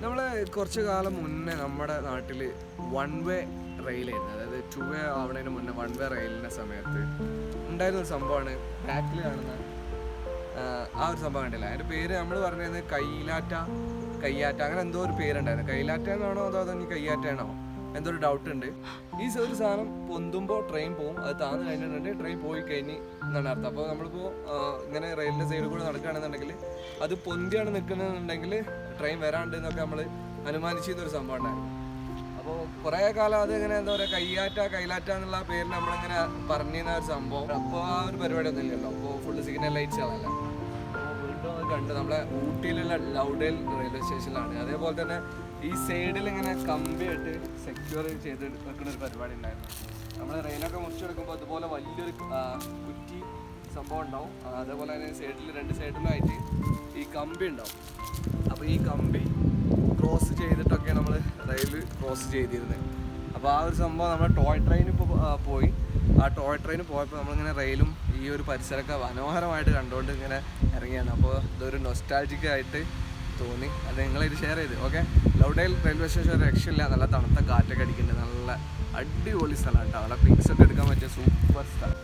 നമ്മൾ കുറച്ച് കാലം മുന്നേ നമ്മുടെ നാട്ടിൽ വൺ വേ റെയിലായിരുന്നു അതായത് ടു വേ ആവണതിന് മുന്നേ വൺ വേ റെയിലിന്റെ സമയത്ത് ഉണ്ടായിരുന്ന സംഭവമാണ്. ബാക്കിൽ കാണുന്ന ആ, ഒരു സംഭവം കണ്ടില്ല? അതിന്റെ പേര് നമ്മൾ പറഞ്ഞിരുന്നത് കൈലാറ്റ കയ്യാറ്റ. അങ്ങനെ എന്തോ ഒരു പേരുണ്ടായിരുന്നു. കൈലാറ്റ എന്നാണോ അതോ അതോ കയ്യാറ്റ കയ്യാറ്റാണോ എന്തോ ഒരു ഡൗട്ട് ഉണ്ട്. ഈ ഒരു സാധനം പൊന്തുമ്പോൾ ട്രെയിൻ പോകും അത് താന്ന് കഴിഞ്ഞിട്ടുണ്ടെങ്കിൽ ട്രെയിൻ പോയി കഴിഞ്ഞ് എന്നാണ് അർത്ഥം. അപ്പോൾ നമ്മളിപ്പോൾ ഇങ്ങനെ റെയിലിന്റെ സൈഡിൽ കൂടെ നടക്കുകയാണെന്നുണ്ടെങ്കിൽ അത് പൊന്തിയാണ് നിൽക്കുന്നതെന്നുണ്ടെങ്കിൽ ട്രെയിൻ വരാണ്ട് എന്നൊക്കെ നമ്മൾ അനുമാനിച്ചിരുന്നൊരു സംഭവം ഉണ്ടായിരുന്നു അപ്പോൾ കുറേ കാലം അത് ഇങ്ങനെ എന്താ പറയുക കയ്യാറ്റ കൈലാറ്റ എന്നുള്ള പേരിൽ നമ്മളിങ്ങനെ പറഞ്ഞിരുന്ന ഒരു സംഭവം. അപ്പോൾ ആ ഒരു പരിപാടി ഒന്നും ഇല്ലല്ലോ. അപ്പോൾ ഫുള്ള് സിഗ്നൽ ലൈറ്റ്സ് ആണല്ലോ. വീണ്ടും അത് കണ്ട് നമ്മളെ ഊട്ടിയിലുള്ള ലൗഡേൽ റെയിൽവേ സ്റ്റേഷനിലാണ് അതേപോലെ തന്നെ ഈ സൈഡിൽ ഇങ്ങനെ കമ്പിയായിട്ട് സെക്യൂർ ചെയ്ത് വെക്കുന്ന ഒരു പരിപാടി ഉണ്ടായിരുന്നു. നമ്മൾ റെയിലൊക്കെ മുറിച്ചെടുക്കുമ്പോൾ അതുപോലെ വലിയൊരു കുറ്റി സംഭവം ഉണ്ടാവും. അതേപോലെ തന്നെ സൈഡിൽ രണ്ട് സൈഡിലായിട്ട് ഈ കമ്പി ഉണ്ടാവും. അപ്പോൾ ഈ കമ്പി ക്രോസ് ചെയ്തിട്ടൊക്കെ നമ്മൾ റെയിൽ ക്രോസ് ചെയ്തിരുന്നത് അപ്പോൾ ആ ഒരു സംഭവം നമ്മൾ ടോയ് ട്രെയിൻ ഇപ്പോൾ പോയി. ആ ടോയ് ട്രെയിൻ പോയപ്പോൾ നമ്മളിങ്ങനെ റെയിലും ഈ ഒരു പരിസരമൊക്കെ മനോഹരമായിട്ട് കണ്ടുകൊണ്ട് ഇങ്ങനെ ഇറങ്ങിയാണ് അപ്പോൾ ഇതൊരു നൊസ്റ്റാൾജിക് ആയിട്ട് തോന്നി. അത് നിങ്ങളിത് ഷെയർ ചെയ്ത് ഓക്കെ ലൗഡേൽ റെയിൽവേ സ്റ്റേഷൻ രക്ഷയില്ല. നല്ല തണുത്ത കാറ്റൊക്കെ അടിക്കുന്നുണ്ട് നല്ല അടിപൊളി സ്ഥലമാണ് കേട്ടോ. അവിടെ പിക്സ് ഒക്കെ എടുക്കാൻ പറ്റിയ സൂപ്പർ സ്ഥലം.